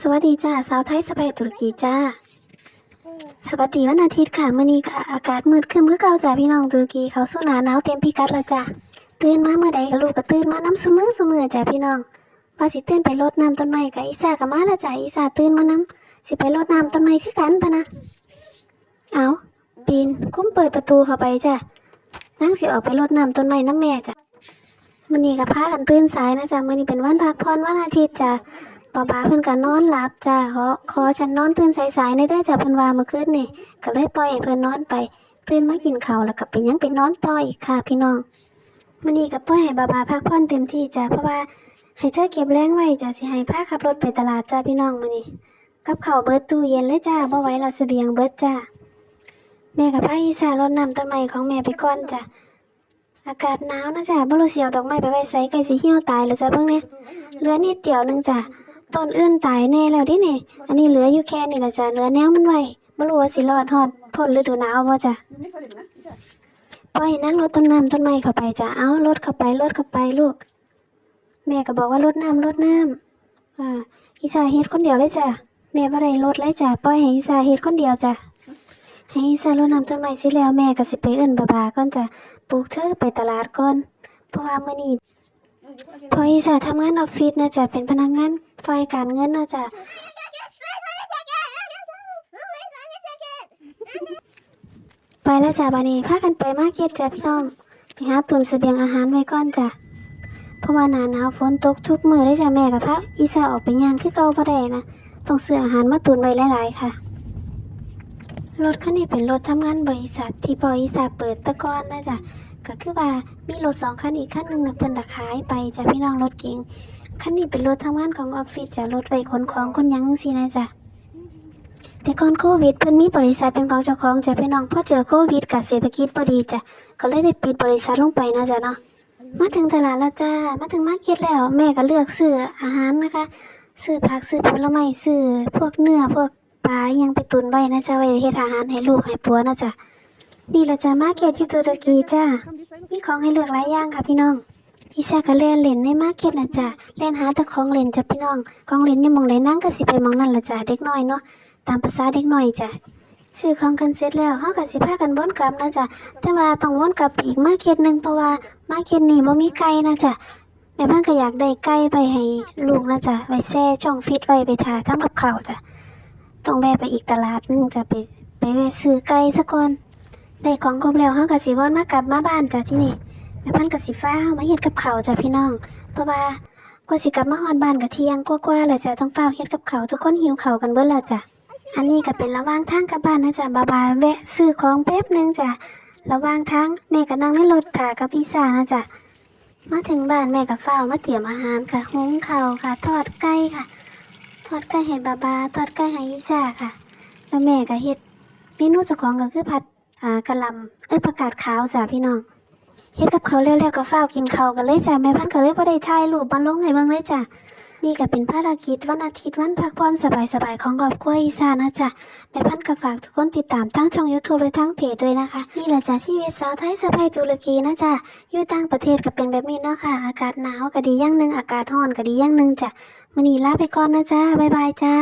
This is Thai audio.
สวัสดีจ้าสาวไทยสบายตุรกีจ้า สวัสดีวันอาทิตย์ค่ะมื้อนี้ค่ะอากาศมืดครึ้มคือเก่าจ้าพี่น้องตุรกีเขาสู่หนาหนาวเต็มพิกัดแล้วจ้าตื่นมาเมื่อใดก็ลูกก็ตื่นมาน้ำซุมือซุมือจ้าพี่น้องว่าสิตื่นไปรดน้ำต้นไม้กับอีสาก็มาล้วจ้าอีสาตื่นมาน้ำสิไปรดน้ำต้นไม้คือกันพะนะเอาปีนคุ้มเปิดประตูเข้าไปจ้านั่งสิออกไปรดน้ำต้นไม้น้ำแม่จ้ามื้อนี้ก็พากันตื่นสายนะจ้ามื้อนี้เป็นวันพักผ่อนวันอาทิตย์จ้า ป้าป้าเพิ่นก็นอนหลับจ้าขอขอฉันนอนตื่นสายๆในได้จ้าเพิ่นว่าเมื่อคืนนี่ก็เลยปล่อยให้เพิ่นนอนไปตื่นมากินข้าวแล้วก็ไปยังไปนอนต่ออีกค่ะ พี่น้องมื้อนี้ก็ปล่อยให้ป้าป้าพักผ่อนเต็มที่จ้าเพราะว่าให้เธอเก็บแรงไว้จ้าสิให้พาขับรถไปตลาดจ้าพี่น้องมื้อนี้กับข้าวเบิดตู้เย็นเลยจ้าบ่ไหวละเสบียงเบิดจ้าแม่กับพาอีสารดน้ำต้นไม้ของแม่ไปก่อนจ้าอากาศหนาวนะจ้าบ่รู้สิเอาดอกไม้ไปไว้ไสใกล้สิเหี่ยวตายแล้วจ้าเบิ่งเนี่ยเหลือนิดเดียวหนึงจ้า ต้นอื่นตายแน่แล้วดิเนี่ยอันนี้เหลืออยู่แค่นี้ละจ้ะเหลือแนวมันไว้บ่รู้ว่าสิรอดฮอดพ้นฤดูหนาวบ่จ้ะปล่อยนั่งรถต้นน้ำต้นไม้เข้าไปจ้ะเอารถเข้าไปรถเข้าไปลูก แม่ก็บอกว่ารดน้ำรดน้ำอ่าอีสาเฮ็ดคนเดียวเลยจ้ะแม่บ่ได้รดเลยจ้ะปล่อยให้อีสาเฮ็ดคนเดียวจ้ะให้อีสารดน้ำต้นไม้สิแล้วแม่ก็สิไปเอิ้นบาบาก่อนจ้ะปลูกเธอไปตลาดก่อนเพราะว่ามื้อนี้พออีสาทำงานออฟฟิศนะจ๊ะเป็นพนักงาน ฝ่ายการเงินนะจ๊ะไปแล้วจ้ะบานีพากันไปมาเก็ตจ้ะพี่น้อง ไปหาตุนเสบียงอาหารไว้ก่อนจ้ะเพราะว่าหนาหนาวฝนตกทุกมือเลยจ้ะแม่กับพระอีสาออกไปย่างคือเก่าบ่ได้นะต้องซื้ออาหารมาตุนไว้หลายๆค่ะ รถคันนี้เป็นรถทำงานบริษัทที่พออีสาเปิดตะกอนนะจ๊ะก็คือว่ามีรถสองคันอีกคันหนึ่งเพิ่นตะขายไปจ้ะพี่น้องรถเก๋ง คันนี้เป็นรถทำงานของออฟฟิศจะรถไว้ขนของคนยังจังซี่นะจ้ะแต่ก่อนโควิดเพิ่นมีบริษัทเป็นของเจ้าของจะพี่น้องพอเจอโควิดกับเศรษฐกิจบ่ดีจ้ะก็เลยได้ปิดบริษัทลงไปนะจ้ะเนาะมาถึงตลาดแล้วจ้ามาถึงมาร์เก็ตแล้ว แม่ก็เลือกซื้ออาหารนะคะซื้อผักซื้อผลไม้ซื้อพวกเนื้อพวกปลายังไปตุนไว้นะจ้ะไว้เฮ็ดอาหารให้ลูกให้ผัวนะจ้ะนี่ละจ้ะมาร์เก็ตอยู่ตุรกีจ้ามีของให้เลือกหลายอย่างค่ะพี่น้อง พี่ชายก็เล่นเล่นในมาเก็ตนะจ๊ะเล่นหาแต่ของเล่นจ้ะพี่น้องของเล่นยังมองไหนนั่งก็สิไปมองนั่นละจ้ะเด็กน้อยเนาะตามภาษาเด็กน้อยจ้ะซื้อของกันเสร็จแล้วเฮาก็สิพากันวนกลับนะจ๊ะแต่ว่าต้องวนกลับอีกมาเก็ตหนึงเพราะว่ามาเก็ตนี้บ่มีไก่นะจ๊ะแม่บ้านก็อยากได้ไก่ไปให้ลูกนะจ๊ะไว้แช่ช่องฟิตไว้ไปทาทำกับข้าวจ้ะต้องแวะไปอีกตลาดนึงจะไปไปแวะซื้อไก่ซะก่อนได้ของครบแล้วเฮาก็สิวนมากลับมาบ้านจ้ะที่นี่ แม่พันธุ์ก็สิฟ้าเฮามาเฮ็ดกับเขาจ้ะพี่น้อง เพราะว่ากว่าสิกลับมาฮอดบ้านก็เที่ยงกว่าๆแล้วจ้ะต้องเฝ้าเฮ็ดกับเขาทุกคนหิวเขากันเบิดแล้วจ้ะอันนี้ก็เป็นระหว่างทางกลับบ้านนะจ้ะบาบาแวะซื้อของแป๊บหนึงจ้ะระหว่างทางแม่ก็นั่งในรถค่ะกับพี่สานะจ้ะมาถึงบ้านแม่ก็เฝ้ามาเตรียมอาหารค่ะหุงข้าวค่ะ ทอดไก่ค่ะ ทอดไก่ให้บาบาทอดไก่ให้อีสาค่ะ แล้วแม่ก็เฮ็ดเมนูเจ้าของก็คือผัดอ่ากะหล่ำเอ้ยผักกาดขาวจ้ะพี่น้อง เฮ็ดกับเขาวแล้วๆก็ฟ้าวกินเขากันเลยจ้ะแม่พันก็เลยบ่ได้ถ่ายรูปมาลงให้เบิ่งเลยจ้ะนี่ก็เป็นภารกิจวันอาทิตย์วันพักผ่อนสบายๆของครอบครัวอีสานนะจ๊ะแม่พันธ์ก็ฝากทุกคนติดตามทั้งช่อง YouTube และทั้งเพจด้วยนะคะ นี่แหละจ้ะชีวิตสาวไทยสะใภ้ตุรกีนะจ๊ะอยู่ต่างประเทศก็เป็นแบบนี้เนาะค่ะ อากาศหนาวก็ดีอย่างหนึงอากาศร้อนก็ดีอย่างหนึงจ้ะมื้อนี้ลาไปก่อนนะจ๊ะบ๊ายบายจ้า